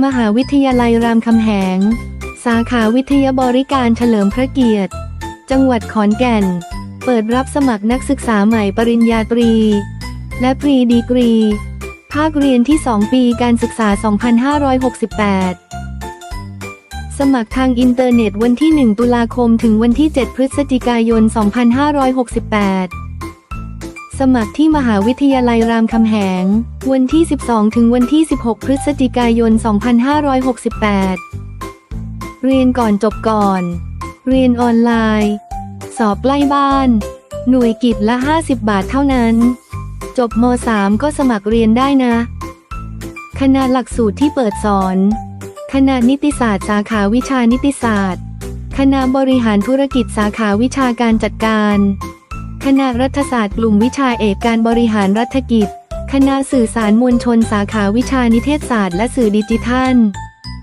มหาวิทยาลัยรามคำแหง สาขาวิทยาบริการเฉลิมพระเกียรติ จังหวัดขอนแก่น เปิดรับสมัครนักศึกษาใหม่ปริญญาตรี และปรีดีกรี ภาคเรียนที่ 2 ปีการศึกษา 2568 สมัครทางอินเทอร์เน็ตวันที่ 1 ตุลาคมถึงวันที่ 7 พฤศจิกายน 2568 สมัครที่มหาวิทยาลัยรามคำแหง วันที่ 12 ถึงวันที่ 16 พฤศจิกายน 2568 เรียนก่อนจบก่อน เรียนออนไลน์ สอบใกล้บ้าน หน่วยกิจละ 50 บาทเท่านั้น จบม .3 ก็สมัครเรียนได้นะ คณะหลักสูตรที่เปิดสอน คณะนิติศาสตร์สาขาวิชานิติศาสตร์ คณะบริหารธุรกิจสาขาวิชาการจัดการ คณะรัฐศาสตร์กลุ่มวิชาเอกการบริหารรัฐกิจ คณะสื่อสารมวลชนสาขาวิชานิเทศศาสตร์และสื่อดิจิทัล